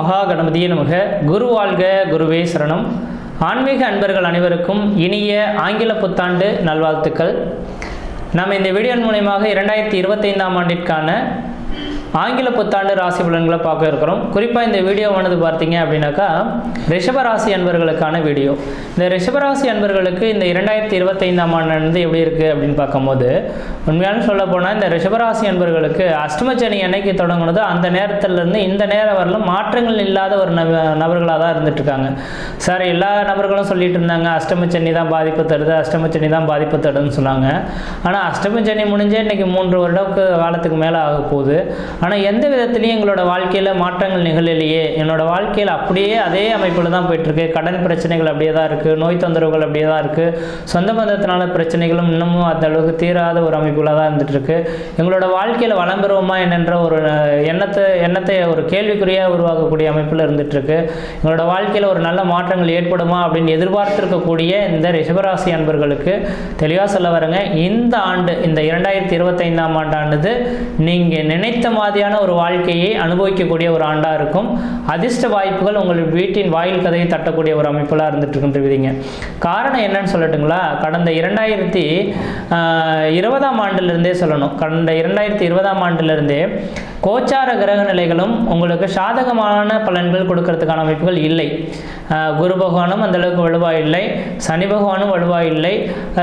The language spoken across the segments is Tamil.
மகா கணபதியே நமக. குரு வாழ்க குருவே சரணம். ஆன்மீக அன்பர்கள் அனைவருக்கும் இனிய ஆங்கில புத்தாண்டு நல்வாழ்த்துக்கள். நம்ம இந்த வீடியோ மூலயமாக இரண்டாயிரத்தி இருபத்தைந்தாம் ஆண்டிற்கான ஆங்கில புத்தாண்டு ராசி பலன்களை பார்க்க இருக்கிறோம். குறிப்பாக இந்த வீடியோவானது பார்த்தீங்க அப்படின்னாக்கா ரிஷபராசி அன்பர்களுக்கான வீடியோ இந்த ரிஷபராசி அன்பர்களுக்கு இந்த இரண்டாயிரத்தி இருபத்தைந்தாம் ஆண்டு எப்படி இருக்குது அப்படின்னு பார்க்கும்போது உண்மையான சொல்ல போனால் இந்த ரிஷபராசி அன்பர்களுக்கு அஷ்டமச்சனி என்னைக்கு தொடங்கினதோ அந்த நேரத்திலிருந்து இந்த நேரம் வரலும் மாற்றங்கள் இல்லாத ஒரு நப நபர்களாக தான் இருந்துட்டு இருக்காங்க சார் எல்லா நபர்களும் சொல்லிட்டு இருந்தாங்க அஷ்டமச்சனி தான் பாதிப்பு தருது அஷ்டமச்சனி தான் பாதிப்பு தருதுன்னு சொன்னாங்க. ஆனால் அஷ்டமச்சனி முடிஞ்சே இன்றைக்கி மூன்று வருடத்துக்கு காலத்துக்கு மேலே ஆக போகுது ஆனால் எந்த விதத்துலையும் எங்களோட வாழ்க்கையில் மாற்றங்கள் நிகழலையே. என்னோட வாழ்க்கையில் அப்படியே அதே அமைப்பில் தான் போயிட்டுருக்கு. கடன் பிரச்சனைகள் அப்படியே தான் இருக்குது நோய் தொந்தரவுகள் அப்படியே தான் இருக்குது சொந்த பந்தத்தினால பிரச்சனைகளும் இன்னமும் அந்த அளவுக்கு தீராத ஒரு அமைப்பில் தான் இருந்துகிட்ருக்கு எங்களோட வாழ்க்கையில் வளம் பெறுவோமா என்னன்ற ஒரு எண்ணத்தை எண்ணத்தை ஒரு கேள்விக்குறியாக உருவாக்கக்கூடிய அமைப்பில் இருந்துகிட்ருக்கு எங்களோட வாழ்க்கையில் ஒரு நல்ல மாற்றங்கள் ஏற்படுமா அப்படின்னு எதிர்பார்த்திருக்கக்கூடிய இந்த ரிஷபராசி அன்பர்களுக்கு தெளிவாக சொல்ல வரேங்க. இந்த ஆண்டு இந்த இரண்டாயிரத்தி இருபத்தைந்தாம் ஆண்டானது நீங்கள் நினைத்த மாதிரியான ஒரு வாழ்க்கையை அனுபவிக்கக்கூடிய ஒரு ஆண்டாக இருக்கும். அதிர்ஷ்ட வாய்ப்புகள் உங்கள் வீட்டின் வாயில் கதையை தட்டக்கூடிய ஒரு அமைப்பெல்லாம் இருந்துட்டு இருக்கின்றீங்க காரணம் என்னன்னு சொல்லட்டுங்களா? கடந்த இரண்டாயிரத்தி ஆஹ், இருபதாம் ஆண்டிலிருந்தே சொல்லணும். கடந்த இரண்டாயிரத்தி இருபதாம் ஆண்டிலிருந்தே கோச்சார கிரக நிலைகளும் உங்களுக்கு சாதகமான பலன்கள் கொடுக்கறதுக்கான அமைப்புகள் இல்லை. ஆஹ், குரு பகவானும் அந்த அளவுக்கு இல்லை. சனி பகவானும் வலுவா இல்லை.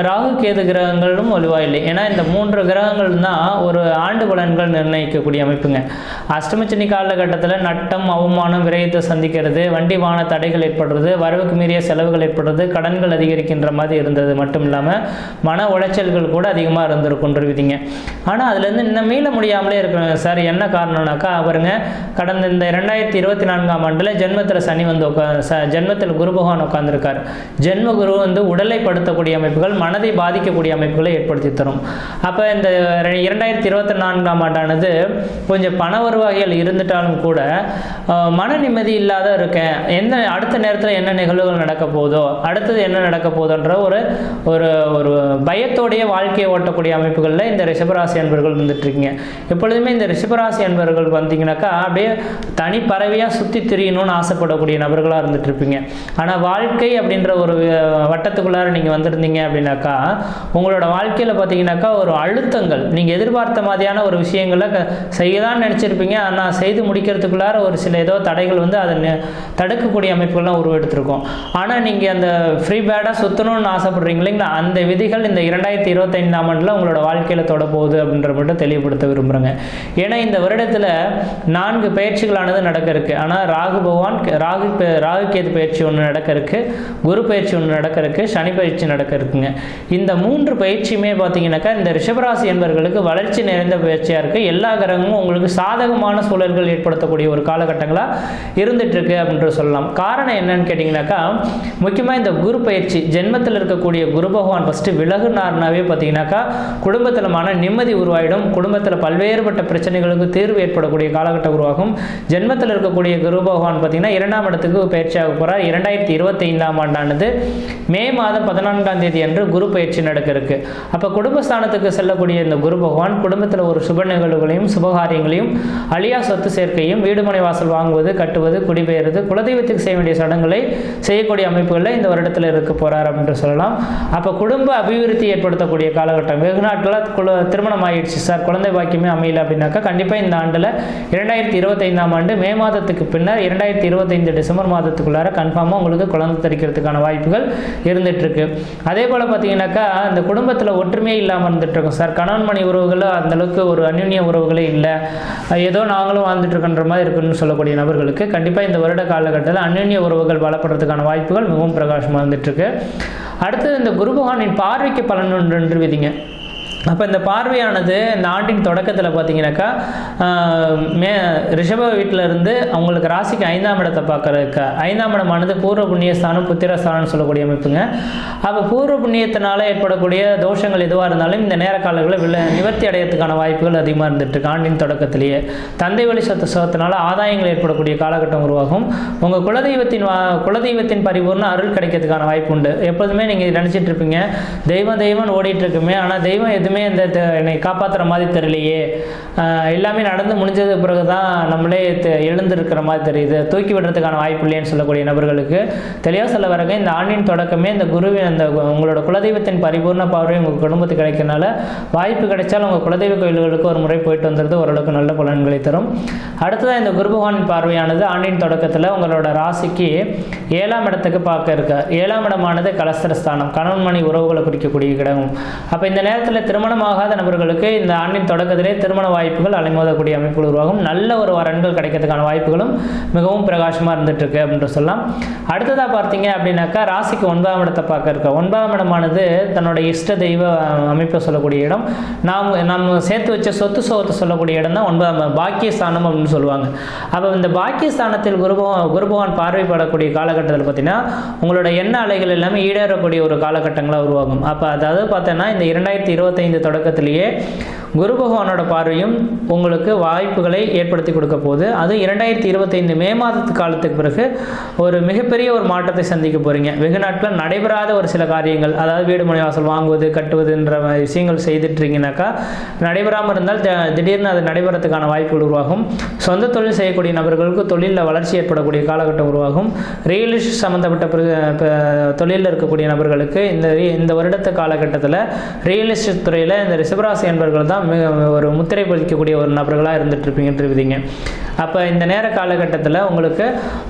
ராகு கேது கிரகங்களும் வலுவா இல்லை. ஏன்னா இந்த மூன்று கிரகங்கள் தான் ஒரு ஆண்டு பலன்கள் நிர்ணயிக்கக்கூடிய அமைப்புங்க. அஷ்டமச்சனி காலகட்டத்தில் நட்டம் அவமானம் விரயத்தை சந்திக்கிறது வண்டி வான தடைகள் ஏற்படுறது வரவுக்கு மீறிய செலவுகள் ஏற்படுறது கடன்கள் அதிகரிக்கின்ற மாதிரி இருந்தது மட்டும் இல்லாமல் மன உளைச்சல்கள் கூட அதிகமாக இருந்திருக்குன்றிருவீங்க ஆனால் அதுலேருந்து இன்னும் மீள முடியாமலே இருக்கிறாங்க சார் என்ன காரணம்னாக்கா அவருங்க கடந்த இந்த ரெண்டாயிரத்தி இருபத்தி நான்காம் ஆண்டில் ஜென்மத்தில் சனி வந்து உட்கா ச ஜென்மத்தில் குரு பகவான் உட்காந்துருக்கார் ஜென்ம குரு வந்து உடலை படுத்தக்கூடிய அமைப்புகள் மனதை பாதிக்கக்கூடிய அமைப்புகளை ஏற்படுத்தி தரும். அப்போ இந்த ரெ- இரண்டாயிரத்தி இருபத்தி நான்காம் ஆண்டானது கொஞ்சம் பண வருவாய்கள் இருந்துட்டாலும் கூட மன நிம்மதி இல்லாத இருக்கேன். எந்த அடுத்த நேரத்தில் என்ன நிகழ்வுகள் நடக்க போதோ அடுத்தது என்ன நடக்க போதோன்ற ஒரு ஒரு ஒரு பயத்தோடைய வாழ்க்கையை ஓட்டக்கூடிய அமைப்புகளில் இந்த ரிஷபராசி அன்பர்கள் இருந்துட்டுருக்கீங்க எப்பொழுதுமே இந்த ரிஷபராசி அன்பர்கள் வந்தீங்கன்னாக்கா அப்படியே தனி பறவையாக சுற்றி திரியணும்னு ஆசைப்படக்கூடிய நபர்களாக இருந்துட்டு இருப்பீங்க ஆனால் வாழ்க்கை அப்படின்ற ஒரு வட்டத்துக்குள்ளார நீங்கள் வந்திருந்தீங்க அப்படின்னாக்கா உங்களோட வாழ்க்கையில் பார்த்தீங்கன்னாக்கா ஒரு அழுத்தங்கள் நீங்கள் எதிர்பார்த்த மாதிரியான ஒரு விஷயங்களை க- செய்யலாம்னு நினச்சிருப்பீங்க. ஆனால் செய்து முடிக்கிறதுக்குள்ளார ஒரு சில ஏதோ தடைகள் வந்து அதை தடுக்கக்கூடிய அமைப்புகள்லாம் உருவெடுத்திருக்கும். ஆனால் நீங்கள் அந்த ஃப்ரீ பேடாக சுற்றணும்னு ஆசைப்படுறீங்க இல்லைங்களா? அந்த விதிகள் இந்த இரண்டாயிரத்தி இருபத்தைந்தாம் ஆண்டில் உங்களோட வாழ்க்கையில் தொட போகுது அப்படின்ற மட்டும் தெளிவுபடுத்த விரும்புகிறேங்க ஏன்னா இந்த வருடத்தில் நான்கு பயிற்சிகளானது நடக்க இருக்கு ஆனால் ராகு பகவான் ராகு ராகு கேது பயிற்சி ஒன்று நடக்க இருக்கு குரு பயிற்சி ஒன்று நடக்க இருக்கு சனி பயிற்சி நடக்க இருக்குங்க இந்த மூன்று பயிற்சியுமே பார்த்தீங்கன்னாக்கா இந்த ரிஷபராசி என்பவர்களுக்கு வளர்ச்சி நிறைந்த பயிற்சியாக இருக்கு. எல்லா கிரகமும் உங்களுக்கு சாதகமான சூழல்கள் ஏற்படுத்தக்கூடிய ஒரு காலகட்டங்களாக இருந்துட்டு அப்படின்ற சொல்லலாம். காரணம் என்னன்னு கேட்டிங்கனாக்கா முக்கியமாக இந்த குரு பயிற்சி ஜென்மத்தில் இருக்கக்கூடிய குரு பகவான் ஃபஸ்ட்டு விலகுனார்னாவே பார்த்தீங்கன்னாக்கா குடும்பத்தில் மன நிம்மதி உருவாயிடும். குடும்பத்தில் பல்வேறுபட்ட பிரச்சனைகளுக்கு தீர்வு ஏற்படக்கூடிய காலகட்டம் உருவாகும். ஜென்மத்தில் இருக்கக்கூடிய குரு பகவான் பார்த்தீங்கன்னா இரண்டாம் இடத்துக்கு பயிற்சியாக போகிறார் இரண்டாயிரத்தி இருபத்தைந்தாம் ஆண்டானது மே மாதம் பதினான்காம் தேதி அன்று குரு பயிற்சி நடக்க இருக்கு அப்போ குடும்பஸ்தானத்துக்கு செல்லக்கூடிய இந்த குரு பகவான் குடும்பத்தில் ஒரு சுப நிகழ்வுகளையும் காரியங்களையும் அழியா சொத்து சேர்க்கையும் வீடுமனை வாசல் வாங்குவது கட்டுவது குடிபெயர்வது குலதெய்வத்துக்கு செய்ய வேண்டிய சடங்குகளை செய்யக்கூடிய அமைப்புகளில் இந்த வருடத்தில் இருக்க போகிறார் அப்படின்னு சொல்லலாம். அப்போ குடும்ப அபிவிருத்தி ஏற்படுத்தக்கூடிய காலகட்டம். வெகு நாட்களாக குல திருமணம் ஆயிடுச்சு சார். குழந்தை பாக்கியமே அமையல அப்படின்னாக்கா கண்டிப்பாக இந்த ஆண்டில் இரண்டாயிரத்தி இருபத்தைந்தாம் ஆண்டு மே மாதத்துக்கு பின்னர் இரண்டாயிரத்தி இருபத்தைந்து டிசம்பர் மாதத்துக்குள்ளார கன்ஃபார்மாக உங்களுக்கு குழந்தை தரிக்கிறதுக்கான வாய்ப்புகள் இருந்துகிட்ருக்கு அதே போல் பார்த்தீங்கன்னாக்கா இந்த குடும்பத்தில் ஒற்றுமையே இல்லாமல் இருந்துகிட்ருக்கும் சார். கணவன் மணி உறவுகளும் அந்தளவுக்கு ஒரு அந்யுன்ய உறவுகளே இல்லை. ஏதோ நாங்களும் வாழ்ந்துட்டுருக்கன்ற மாதிரி இருக்குன்னு சொல்லக்கூடிய நபர்களுக்கு கண்டிப்பாக இந்த வருட காலகட்டத்தில் அந்நிய உறவுகள் பலப்படுறதுக்கான வாய்ப்புகள் மிகவும் பிரகாசமாக இருந்துட்டு அடுத்தது இந்த குரு பகவானின் பார்வைக்கு பலன் ஒன்று விதிங்க. அப்போ இந்த பார்வையானது இந்த ஆண்டின் தொடக்கத்தில் பார்த்தீங்கன்னாக்கா மே ரிஷப வீட்டில் இருந்து அவங்களுக்கு ராசிக்கு ஐந்தாம் இடத்தை பார்க்குறதுக்கு ஐந்தாம் இடமானது பூர்வ புண்ணியஸ்தானம் புத்திரஸ்தானம்னு சொல்லக்கூடிய அமைப்புங்க. அப்போ பூர்வ புண்ணியத்தினால ஏற்படக்கூடிய தோஷங்கள் எதுவாக இருந்தாலும் இந்த நேர காலங்களில் வில நிவர்த்தி அடையறதுக்கான வாய்ப்புகள் அதிகமாக இருந்துட்டுருக்கு ஆண்டின் தொடக்கத்திலேயே. தந்தை வழி சொத்து சுகத்தினால ஆதாயங்கள் ஏற்படக்கூடிய காலகட்டம் உருவாகும். உங்கள் குலதெய்வத்தின் வா- குலதெய்வத்தின் பரிபூர்ண அருள் கிடைக்கிறதுக்கான வாய்ப்பு உண்டு. எப்போதுமே நீங்கள் நினச்சிட்டு இருப்பீங்க தெய்வம் தெய்வம் ஓடிட்டு இருக்குமே ஆனால் தெய்வம் எதுவுமே எதுவுமே இந்த என்னை காப்பாற்றுற மாதிரி தெரியலையே. எல்லாமே நடந்து முடிஞ்சது பிறகு தான் நம்மளே எழுந்திருக்கிற மாதிரி தெரியுது. தூக்கி விடுறதுக்கான வாய்ப்பு இல்லைன்னு சொல்லக்கூடிய நபர்களுக்கு தெளிவாக சொல்ல வரங்க. இந்த ஆண்டின் தொடக்கமே இந்த குருவின் அந்த உங்களோட குலதெய்வத்தின் பரிபூர்ண பார்வை உங்கள் குடும்பத்துக்கு கிடைக்கிறனால வாய்ப்பு கிடைச்சால் உங்கள் குலதெய்வ கோயில்களுக்கு ஒரு முறை போயிட்டு வந்துடுறது ஓரளவுக்கு நல்ல பலன்களை தரும். அடுத்ததாக இந்த குரு பகவானின் பார்வையானது ஆண்டின் தொடக்கத்தில் உங்களோட ராசிக்கு ஏழாம் இடத்துக்கு பார்க்க இருக்கார் ஏழாம் இடமானது கலஸ்திரஸ்தானம். கணவன் மணி உறவுகளை குறிக்கக்கூடிய இடம் அப்போ இந்த நேரத்தில் திருமணமாகாத நபர்களுக்கு இந்த ஆண்டின் தொடக்கத்திலே திருமண வாய்ப்புகள் அலைமோதக்கூடிய அமைப்புகள் உருவாகும். நல்ல ஒரு வரன்கள் கிடைக்கிறதுக்கான வாய்ப்புகளும் மிகவும் பிரகாசமாக இருந்துட்டு இருக்கு அப்படின்னு சொல்லலாம். அடுத்ததாக பார்த்தீங்க அப்படின்னாக்கா ராசிக்கு ஒன்பதாம் இடத்தை பார்க்க இருக்க ஒன்பதாம் இடமானது தன்னோட இஷ்ட தெய்வ அமைப்பை சொல்லக்கூடிய இடம். நாம் நாம் சேர்த்து வச்ச சொத்து சோகத்தை சொல்லக்கூடிய இடம் தான் ஒன்பதாம் பாக்கியஸ்தானம் அப்படின்னு சொல்லுவாங்க. அப்போ இந்த பாக்கியஸ்தானத்தில் குரு குருபவான் பார்வைப்படக்கூடிய காலகட்டத்தில் பார்த்தீங்கன்னா உங்களோட எண்ண அலைகள் எல்லாமே ஈடேறக்கூடிய ஒரு காலகட்டங்களாக உருவாகும். அப்போ அதாவது பார்த்தோன்னா இந்த இரண்டாயிரத்தி இருபத்தைந்து தொடக்கத்திலேயே குரு பகவானோட பார்வையும் உங்களுக்கு வாய்ப்புகளை ஏற்படுத்தி கொடுக்க போகுது. அது இரண்டாயிரத்தி இருபத்தைந்து மே மாதத்து காலத்துக்கு பிறகு ஒரு மிகப்பெரிய ஒரு மாற்றத்தை சந்திக்க போறீங்க. வெகு நாட்கள் நடைபெறாத ஒரு சில காரியங்கள் அதாவது வீடு மனை வாசல் வாங்குவது கட்டுவதுன்ற விஷயங்கள் செய்துட்ருங்கனாக்கா நடைபெறாமல் இருந்தால் திடீர்னு அது நடைபெறத்துக்கான வாய்ப்புகள் உருவாகும். சொந்த தொழில் செய்யக்கூடிய நபர்களுக்கு தொழிலில் வளர்ச்சி ஏற்படக்கூடிய காலகட்டம் உருவாகும். ரியல் எஸ்டேட் சம்மந்தப்பட்ட தொழிலில் இருக்கக்கூடிய நபர்களுக்கு இந்த இந்த வருடத்து காலகட்டத்தில் ரியல் எஸ்டேட் துறையில் இந்த ரிஷபராசி என்பர்கள் தான் மிக ஒரு முத்திரை பதிக்கக்கூடிய ஒரு நபர்களாக இருந்துட்டு இருப்பீங்கன்றீங்க அப்போ இந்த நேர காலகட்டத்தில் உங்களுக்கு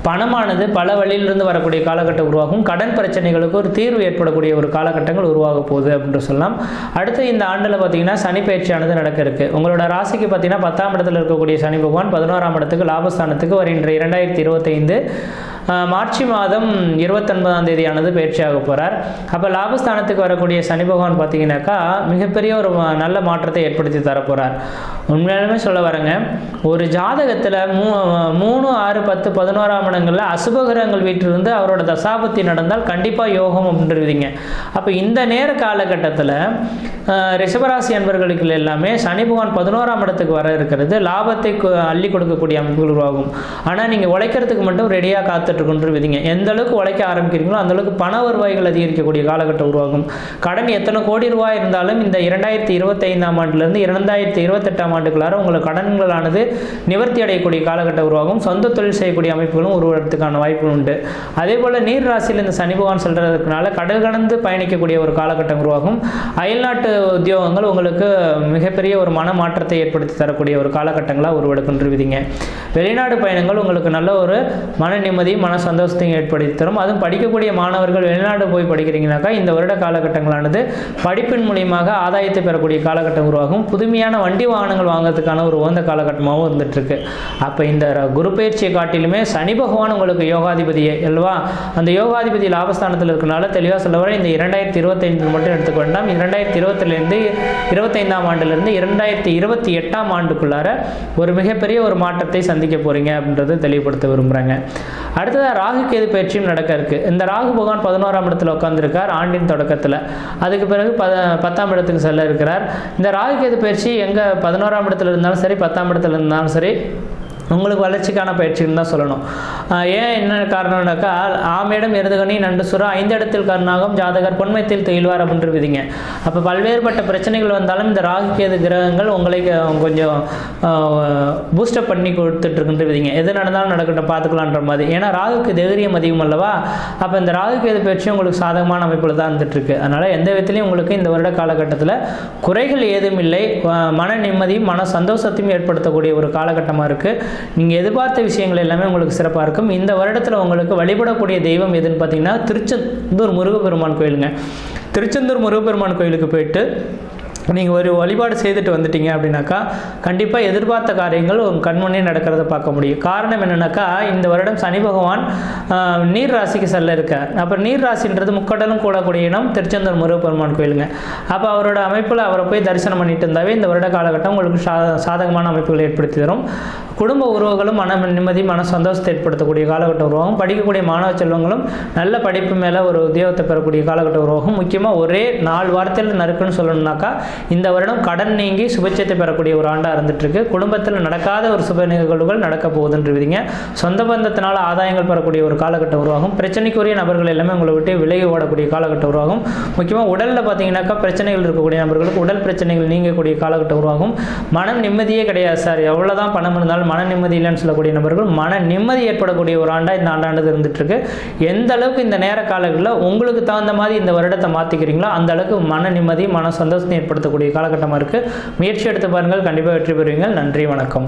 பணமானது பல வழியிலிருந்து வரக்கூடிய காலகட்டம் உருவாகும். கடன் பிரச்சனைகளுக்கு ஒரு தீர்வு ஏற்படக்கூடிய ஒரு காலகட்டங்கள் உருவாக போகுது அப்படின்னு சொல்லலாம். அடுத்து இந்த ஆண்டில் பார்த்தீங்கன்னா சனி பயிற்சியானது நடக்க இருக்கு. உங்களோட ராசிக்கு பார்த்தீங்கன்னா பத்தாம் இடத்துல இருக்கக்கூடிய சனி பகவான் பதினோராம் இடத்துக்கு லாபஸ்தானத்துக்கு வருகின்ற இரண்டாயிரத்தி இருபத்தைந்து மார்ச் மாதம் இருபத்தொன்பதாம் தேதியானது பயிற்சியாக போகிறார் அப்போ லாபஸ்தானத்துக்கு வரக்கூடிய சனி பகவான் பார்த்தீங்கன்னாக்கா மிகப்பெரிய ஒரு நல்ல மாற்றத்தை ஏற்படுத்தி தரப்போகிறார் உண்மையாலுமே சொல்ல வரேங்க. ஒரு ஜாதகத்தில் மூ மூணு ஆறு பத்து பதினோராம் இடங்களில் அசுபகிரகங்கள் வீட்டிலிருந்து அவரோட தசாபத்தி நடந்தால் கண்டிப்பாக யோகம் அப்படின்றீங்க. அப்போ இந்த நேர காலகட்டத்தில் ரிஷபராசி அன்பர்களுக்கு எல்லாமே சனி பகவான் பதினோராம் இடத்துக்கு வர இருக்கிறது. லாபத்தை அள்ளி கொடுக்கக்கூடிய அமைப்புகள் உருவாகும். ஆனால் நீங்கள் உழைக்கிறதுக்கு மட்டும் ரெடியாக காத்து விதிங்க. எந்த அளவுக்கு உழைக்க ஆரம்பிக்கிறீங்களோ அந்த அளவுக்கு பண வருவாய்கள் அதிகரிக்கக்கூடிய காலகட்டம் உருவாகும். கடன் எத்தனை கோடி ரூபாய் இருந்தாலும் இந்த இரண்டாயிரத்தி இருபத்தைந்தாம் ஆண்டுலேருந்து இரண்டாயிரத்தி இருபத்தெட்டாம் ஆண்டுக்குள்ளார உங்களுக்கு கடன்களானது நிவர்த்தி அடையக்கூடிய காலகட்டம் உருவாகும். சொந்த தொழில் செய்யக்கூடிய அமைப்புகளும் உருவாகிறதுக்கான வாய்ப்புகள் உண்டு. அதே போல் நீர் ராசியில் இந்த சனி பகவான் செல்றதுனால கடல் கடந்து பயணிக்கக்கூடிய ஒரு காலகட்டம் உருவாகும். அயல்நாட்டு உத்தியோகங்கள் உங்களுக்கு மிகப்பெரிய ஒரு மன மாற்றத்தை ஏற்படுத்தி தரக்கூடிய ஒரு காலகட்டங்களாக உருவெடுக்கின்றிருவீங்க வெளிநாடு பயணங்கள் உங்களுக்கு நல்ல ஒரு மன நிம்மதி மன சந்தோஷத்தையும் ஏற்படுத்தி தரும் அதுவும் படிக்கக்கூடிய மாணவர்கள் வெளிநாடு போய் படிக்கிறீங்கனாக்கா இந்த வருட காலகட்டங்களானது படிப்பின் மூலியமாக ஆதாயத்தை பெறக்கூடிய காலகட்டம் உருவாகும். புதுமையான வண்டி வாகனங்கள் வாங்குறதுக்கான ஒரு உகந்த காலகட்டமாகவும் இருந்துட்டு அப்போ இந்த குரு பயிற்சியை காட்டிலுமே சனி பகவான் உங்களுக்கு யோகாதிபதியே அல்லவா? அந்த யோகாதிபதி லாபஸ்தானத்தில் இருக்கனால தெளிவாக சொல்ல வர இந்த இரண்டாயிரத்தி இருபத்தைந்து மட்டும் எடுத்துக்க வேண்டாம். இரண்டாயிரத்தி இருபத்திலேருந்து இருபத்தைந்தாம் ஆண்டுலேருந்து இரண்டாயிரத்தி இருபத்தி எட்டாம் ஆண்டுக்குள்ளார ஒரு மிகப்பெரிய ஒரு மாற்றத்தை சந்திக்க போகிறீங்க அப்படின்றத தெளிவுபடுத்த விரும்புகிறாங்க அடுத்ததாக ராகு கேது பயிற்சியும் நடக்க இருக்கு. இந்த ராகு பகவான் பதினோராம் இடத்துல உட்காந்துருக்கார் ஆண்டின் தொடக்கத்தில். அதுக்கு பிறகு பத பத்தாம் இடத்துக்கு செல்ல இருக்கிறார். இந்த ராகு கேது பயிற்சி எங்கே பதினோராம் இடத்துல இருந்தாலும் சரி பத்தாம் இடத்துல இருந்தாலும் சரி உங்களுக்கு வளர்ச்சிக்கான பயிற்சின்னு தான் சொல்லணும். ஏன் என்ன காரணம்னாக்கா ஆமிடம் எருதுகணி நண்டு சுரா ஐந்து இடத்தில் கருணாகம் ஜாதகர் பொன்மயத்தில் தெயில்வார் அப்படின்ற விதிங்க. அப்போ பல்வேறுபட்ட பிரச்சனைகள் வந்தாலும் இந்த ராகு கேது கிரகங்கள் உங்களை கொஞ்சம் பூஸ்டப் பண்ணி கொடுத்துட்டு இருக்குன்ற விதிங்க. எது நடந்தாலும் நடக்கட்டும் பார்த்துக்கலான்ற மாதிரி. ஏன்னா ராகுக்கு தைரியம் அதிகம் அல்லவா? அப்போ இந்த ராகு கேது பயிற்சியும் உங்களுக்கு சாதகமான அமைப்பில் தான் இருந்துட்டு இருக்கு அதனால் எந்த விதத்திலையும் உங்களுக்கு இந்த வருட காலகட்டத்தில் குறைகள் ஏதும் இல்லை. மன நிம்மதியும் மன சந்தோஷத்தையும் ஏற்படுத்தக்கூடிய ஒரு காலகட்டமாக இருக்குது நீங்கள் எதிர்பார்த்த விஷயங்கள் எல்லாமே உங்களுக்கு சிறப்பாக இருக்கும். இந்த வருடத்தில் உங்களுக்கு வழிபடக்கூடிய தெய்வம் எதுன்னு பார்த்தீங்கன்னா திருச்செந்தூர் முருகப்பெருமான் கோயிலுங்க. திருச்செந்தூர் முருகப்பெருமான் கோயிலுக்கு போயிட்டு நீங்கள் ஒரு வழிபாடு செய்துட்டு வந்துட்டீங்க அப்படின்னாக்கா கண்டிப்பாக எதிர்பார்த்த காரியங்கள் உங்கள் கண்முன்னே நடக்கிறத பார்க்க முடியும். காரணம் என்னென்னாக்கா இந்த வருடம் சனி பகவான் நீர் ராசிக்கு செல்ல இருக்க அப்போ நீர் ராசின்றது முக்கடலும் கூடக்கூடிய இடம் திருச்செந்தூர் முருகப்பெருமான் கோயிலுங்க. அப்போ அவரோட அமைப்பில் அவரை போய் தரிசனம் பண்ணிட்டு இருந்தாவே இந்த வருட காலகட்டம் உங்களுக்கு சா சாதகமான அமைப்புகளை ஏற்படுத்தி தரும். குடும்ப உறவுகளும் மன நிம்மதி மன சந்தோஷத்தை ஏற்படுத்தக்கூடிய காலகட்டம் உருவாகும். படிக்கக்கூடிய மாணவ செல்வங்களும் நல்ல படிப்பு மேலே ஒரு உத்தியோகத்தை பெறக்கூடிய காலகட்டம் உருவாகும். முக்கியமாக ஒரே நாலு வாரத்தில் நறுக்குன்னு சொல்லணும்னாக்கா இந்த வருடம் கடன் நீங்கி சுபட்சத்தை பெறக்கூடிய ஒரு ஆண்டாக இருந்துட்டுருக்கு. குடும்பத்தில் நடக்காத ஒரு சுப நிகழ்வுகள் நடக்க போகுதுன்றீங்க சொந்த பந்தத்தினால் ஆதாயங்கள் பெறக்கூடிய ஒரு காலகட்டம் உருவாகும். பிரச்சனைக்குரிய நபர்கள் எல்லாமே உங்களை விட்டு விலகி ஓடக்கூடிய காலகட்டம் உருவாகும். முக்கியமாக உடலில் பார்த்தீங்கன்னாக்கா பிரச்சனைகள் இருக்கக்கூடிய நபர்களுக்கு உடல் பிரச்சனைகள் நீங்கக்கூடிய காலகட்டம் உருவாகும். மன நிம்மதியே கிடையாது சார். எவ்வளோதான் பணம் இருந்தாலும் மன நிம்மதி இல்லைன்னு சொல்லக்கூடிய நபர்கள் மன நிம்மதி ஏற்படக்கூடிய ஒரு ஆண்டாக இந்த ஆண்டாண்டு இருந்துட்டுருக்கு. எந்த அளவுக்கு இந்த நேர காலங்களில் உங்களுக்கு தகுந்த மாதிரி இந்த வருடத்தை மாற்றிக்கிறீங்களோ அந்த அளவுக்கு மன நிம்மதி மன சந்தோஷத்தை ஏற்படுத்தக்கூடிய காலகட்டமாக இருக்குது முயற்சி எடுத்து பாருங்கள். கண்டிப்பாக வெற்றி பெறுவீங்கள் நன்றி வணக்கம்.